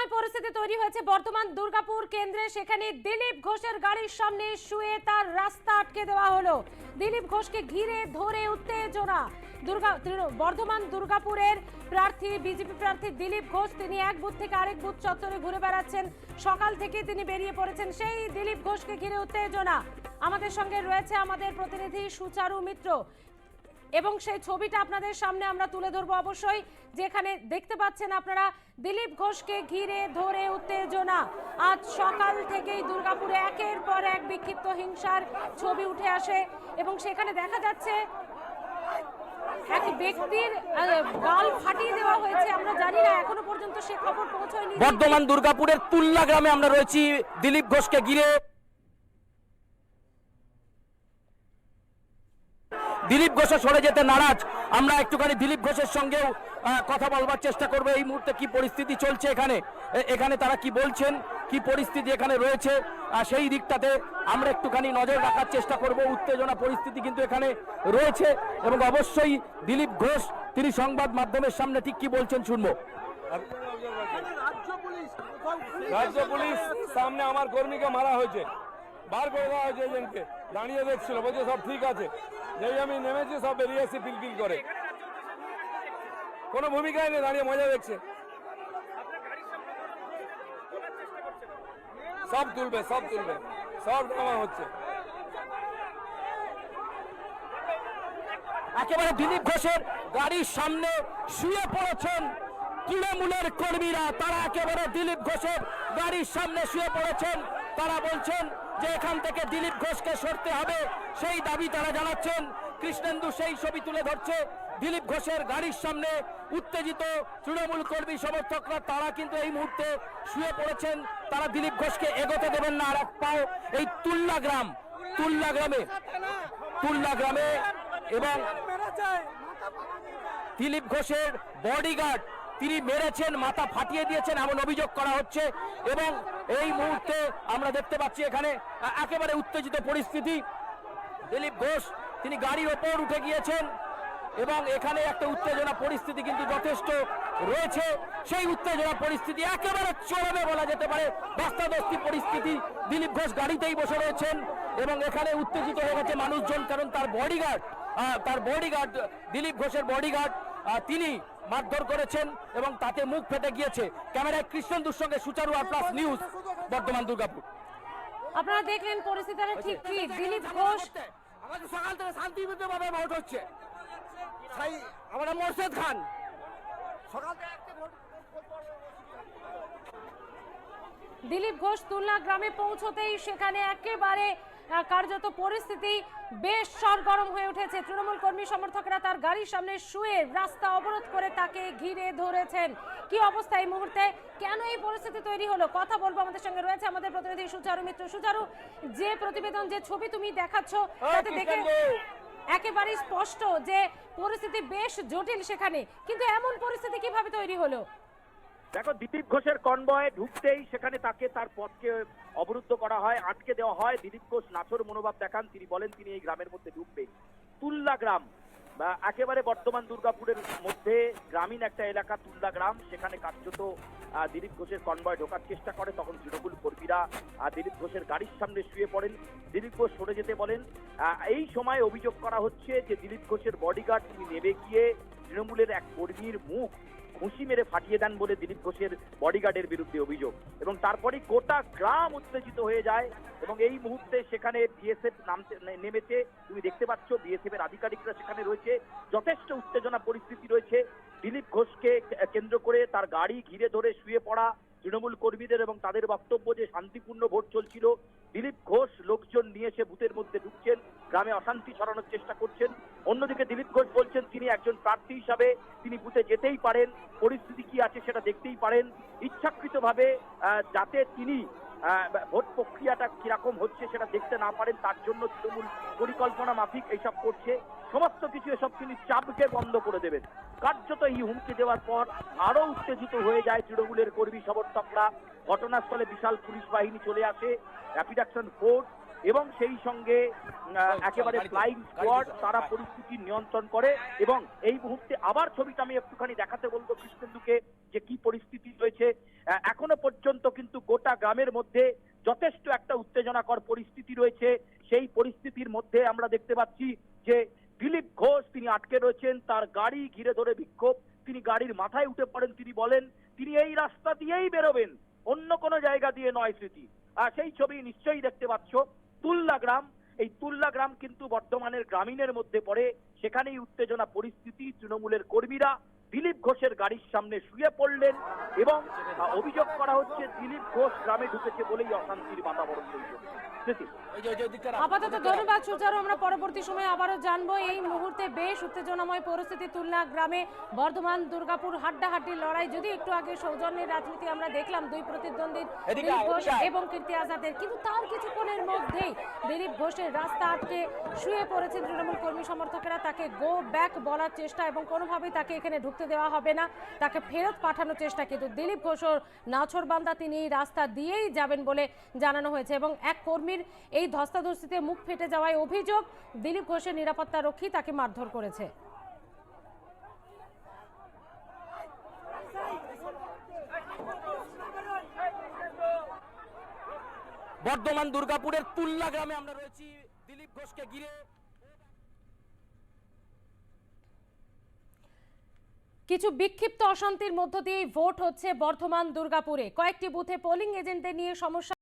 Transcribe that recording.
রহস্যময় পরিস্থিতি তৈরি হয়েছে বর্তমান দুর্গাপুর কেন্দ্রে। সেখানে দিলীপ ঘোষের গাড়ির সামনে শুয়ে তার রাস্তা আটকে দেওয়া হলো। দিলীপ ঘোষকে ঘিরে ধরে উত্তেজনা। বর্ধমান দুর্গাপুরের প্রার্থী, বিজেপি প্রার্থী দিলীপ ঘোষ, তিনি এক বুথ থেকে আরেক বুথ চত্বরে ঘুরে বেড়াচ্ছেন। সকাল থেকে তিনি বেরিয়ে পড়েছেন সেই দিলীপ ঘোষকে ঘিরে উত্তেজনা। আমাদের সঙ্গে রয়েছে আমাদের প্রতিনিধি সুচারু মিত্র। এবং সেই ছবিটা আপনাদের সামনে আমরা তুলে ধরবো অবশ্যই, যেখানে দেখতে পাচ্ছেন আপনারা দিলীপ ঘোষকে ঘিরে ধরে উত্তেজনা। আজ সকাল থেকেই দুর্গাপুরে একের পর এক বিক্ষিপ্ত হিংসার ছবি উঠে আসে এবং সেখানে দেখা যাচ্ছে এক ব্যক্তির গাল ফাটিয়ে দেওয়া হয়েছে। আমরা জানি না, এখনও পর্যন্ত সে খবর পৌঁছয়নি। বর্ধমান দুর্গাপুরের তুল্লা গ্রামে আমরা রয়েছি। দিলীপ ঘোষকে ঘিরে দিলীপ ঘোষও সরে যেতে নারাজ। আমরা একটুখানি দিলীপ ঘোষের সঙ্গেও কথা বলবার চেষ্টা করব এই মুহূর্তে কি পরিস্থিতি চলছে এখানে। এখানে তারা কি বলছেন, কি পরিস্থিতি এখানে রয়েছে সেই দিকটাতে আমরা একটুখানি নজর রাখার চেষ্টা করব। উত্তেজনা পরিস্থিতি কিন্তু এখানে রয়েছে এবং অবশ্যই দিলীপ ঘোষ, তিনি সংবাদ মাধ্যমের সামনে ঠিক কি বলছেন শুনব। রাজ্য পুলিশ সামনে আমার কর্মীকে মারা হয়েছে। বার করে দেওয়া হয়েছে এজেন্টকে। দাঁড়িয়ে দেখছিল, বলছে, সব ঠিক আছে। যেই আমি নেমেছি, সব বেরিয়ে এসে পিলপিল করে। কোনো ভূমিকায় নেই, দাঁড়িয়ে মজা দেখছে। সব তুলবে সব তুলবে, সব ড্রামা হচ্ছে। একেবারে দিলীপ ঘোষের গাড়ির সামনে শুয়ে পড়েছেন তৃণমূলের কর্মীরা। তারা একেবারে দিলীপ ঘোষের গাড়ির সামনে শুয়ে পড়েছেন। তারা বলছেন যে এখান থেকে দিলীপ ঘোষকে সরতে হবে, সেই দাবি তারা জানাচ্ছেন। কৃষ্ণেন্দু সেই ছবি তুলে ধরছে। দিলীপ ঘোষের গাড়ির সামনে উত্তেজিত তৃণমূল কর্মী সমর্থকরা, তারা কিন্তু এই মুহূর্তে শুয়ে পড়েছেন। তারা দিলীপ ঘোষকে এগোতে দেবেন না, আর এক পাও এই তুল্লা গ্রাম, তুল্লা গ্রামে তুল্লা গ্রামে এবং দিলীপ ঘোষের বডিগার্ড তিনি মেরেছেন, মাথা ফাটিয়ে দিয়েছেন এমন অভিযোগ করা হচ্ছে। এবং এই মুহূর্তে আমরা দেখতে পাচ্ছি এখানে একেবারে উত্তেজিত পরিস্থিতি। দিলীপ ঘোষ, তিনি গাড়ির ওপর উঠে গিয়েছেন এবং এখানে একটা উত্তেজনা পরিস্থিতি কিন্তু যথেষ্ট রয়েছে। সেই উত্তেজনা পরিস্থিতি একেবারে চরমে বলা যেতে পারে বাস্তাদস্তি পরিস্থিতি। দিলীপ ঘোষ গাড়িতেই বসে রয়েছেন এবং এখানে উত্তেজিত হয়ে গেছে মানুষজন, কারণ তার বডিগার্ড তার বডিগার্ড দিলীপ ঘোষের বডিগার্ড তিনি মারধর করেছেন এবং তাতে মুখ ফেটে গিয়েছে। ক্যামেরায় কৃষ্ণেন্দুর সঙ্গে Sucharu R plus news Bardhaman Durgapur. আপনারা দেখলেন পরিস্থিতিটা ঠিক কি? দিলীপ ঘোষ আমাদের সকাল থেকে শান্তিপূর্ণ ভাবে ভোট হচ্ছে। সাই আমরা মোর্শেদ খান। সকাল থেকে দিলীপ ঘোষ তুলনা গ্রামে পৌঁছতেই সেখানে একেবারে কার্যত পরিস্থিতি বেশ সরগরম হয়ে উঠেছে। তৃণমূল কর্মী সমর্থকরা তার গাড়ির সামনে শুয়ে রাস্তা অবরোধ করে তাকে ঘিরে ধরেছেন। কি অবস্থা এই মুহূর্তে? কেন এই পরিস্থিতি তৈরি হলো? কথা বলব আমাদের সঙ্গে রয়েছে আমাদের প্রতিনিধি সুচারু মিত্র। সুচারু যে প্রতিবেদন যে ছবি তুমি দেখাচ্ছ তাতে দেখে একেবারেই স্পষ্ট যে পরিস্থিতি বেশ জটিল সেখানে। কিন্তু এমন পরিস্থিতি কীভাবে তৈরি হলো? দেখো, দিলীপ ঘোষের কনভয়ে ঢুকতেই সেখানে তাকে তার পথকে অবরুদ্ধ করা হয়, আটকে দেওয়া হয়। দিলীপ ঘোষ নাছর মনোভাব দেখান, তিনি বলেন, তিনি এই গ্রামের মধ্যে ঢুকবে তুল্লা গ্রাম একেবারে বর্তমান দুর্গাপুরের মধ্যে গ্রামীণ একটা এলাকা, তুল্লা গ্রাম। সেখানে কার্যত দিলীপ ঘোষের কনভয় ঢোকার চেষ্টা করে। তখন তৃণমূল কর্মীরা দিলীপ ঘোষের গাড়ির সামনে শুয়ে পড়েন। দিলীপ ঘোষ সরে যেতে বলেন এই সময় অভিযোগ করা হচ্ছে যে, দিলীপ ঘোষের বডিগার্ড তিনি নেমে গিয়ে। তৃণমূলের এক কর্মীর মুখ ঘুষি মেরে ফাটিয়ে দেন বলে দিলীপ ঘোষের বডিগার্ডের বিরুদ্ধে অভিযোগ। এবং তারপরে গোটা গ্রাম উত্তেজিত হয়ে যায় এবং এই মুহূর্তে সেখানে বিএসএফ নামতে, নেমেছে। তুমি দেখতে পাচ্ছ বিএসএফ এর আধিকারিকরা সেখানে রয়েছে। যথেষ্ট উত্তেজনা পরিস্থিতি রয়েছে। দিলীপ ঘোষকে কেন্দ্র করে তার গাড়ি ঘিরে ধরে শুয়ে পড়া তৃণমূল কর্মীদের এবং তাদের বক্তব্য যে শান্তিপূর্ণ ভোট চলছিল, দিলীপ ঘোষ লোকজন নিয়ে এসে বুথের মধ্যে ঢুকছেন, গ্রামে অশান্তি ছড়ানোর চেষ্টা করছেন। অন্যদিকে দিলীপ ঘোষ বলছেন, তিনি একজন প্রার্থী হিসাবে তিনি বুথে যেতেই পারেন। পারেন ইচ্ছাকৃতভাবে যাতে তিনি ভোট প্রক্রিয়াটা কীরকম হচ্ছে সেটা দেখতে না পারেন, তার জন্য তৃণমূল পরিকল্পনা মাফিক এইসব করছে। সমস্ত কিছু এসব তিনি চাপকে বন্ধ করে দেবেন। কার্যত এই হুমকি দেওয়ার পর আরও উত্তেজিত হয়ে যায় তৃণমূলের কর্মী সমর্থকরা। ঘটনাস্থলে বিশাল পুলিশ বাহিনী চলে আসে। র্যাপিড অ্যাকশন ফোর্স এবং সেই সঙ্গে একেবারে ফ্লাইং স্কোয়াড তারা পরিস্থিতি নিয়ন্ত্রণ করে এবং এই মুহূর্তে আবার ছবিটা আমি একটুখানি দেখাতে বলব কৃষ্ণেন্দুকে যে কি পরিস্থিতি রয়েছে। এখনও পর্যন্ত কিন্তু গোটা গ্রামের মধ্যে যথেষ্ট একটা উত্তেজনাকর পরিস্থিতি রয়েছে। সেই পরিস্থিতির মধ্যে আমরা দেখতে পাচ্ছি যে দিলীপ ঘোষ তিনি আটকে রয়েছেন তার গাড়ি ঘিরে ধরে বিক্ষোভ। তিনি গাড়ির মাথায় উঠে পড়েন তিনি বলেন তিনি এই রাস্তা দিয়েই বেরোবেন অন্য কোনো জায়গা দিয়ে নয় স্মৃতি। আর সেই ছবি নিশ্চয়ই দেখতে পাচ্ছ। তুল্লা গ্রাম, এই তুল্লা গ্রাম কিন্তু বর্ধমানের গ্রামীণের মধ্যে পড়ে। সেখানেই উত্তেজনা পরিস্থিতি, তৃণমূলের কর্মীরা দিলীপ ঘোষের গাড়ির সামনে শুয়ে পড়লেন এবং অভিযোগ করা হচ্ছে দিলীপ ঘোষ গ্রামে ঢুকেছে বলেই অশান্তির বাতাবরণ তৈরি আপাতত ধন্যবাদ সুচারু আমরা পরবর্তী সময়ে আবারও জানব। এই মুহূর্তে বেশ উত্তেজনাময় পরিস্থিতি তুলনা গ্রামে বর্ধমান দুর্গাপুর হাড্ডাহাড্ডি লড়াই। যদি একটু আগে সৌজন্যের রাজনীতি আমরা দেখলাম দুই প্রতিদ্বন্দ্বী দিলীপ ঘোষ এবং কীর্তি আজাদের। কিন্তু তার কিছুক্ষণের মধ্যেই দিলীপ ঘোষের রাস্তা আটকে শুয়ে পড়েছেন তৃণমূল কর্মী সমর্থকেরা। তাকে গো ব্যাক বলার চেষ্টা এবং কোনোভাবেই তাকে এখানে ঢুকতে দেওয়া হবে না। তাকে ফেরত পাঠানোর চেষ্টা কিন্তু দিলীপ ঘোষর নাছরবান্দা তিনি রাস্তা দিয়েই যাবেন বলে জানানো হয়েছে এবং এক কর্মীর এই ধস্তাধস্তিতে মুখ ফেটে যাওয়ায় অভিযোগ, দিলীপ ঘোষের নিরাপত্তা রক্ষী তাকে মারধর করেছে। বর্ধমান দুর্গাপুরের তুল্লা গ্রামে আমরা রয়েছি। দিলীপ ঘোষকে ঘিরে কিছু বিক্ষিপ্ত অশান্তির মধ্য দিয়ে ভোট হচ্ছে বর্ধমান দুর্গাপুরে কয়েকটি বুথে পোলিং এজেন্টদের নিয়ে সমস্যা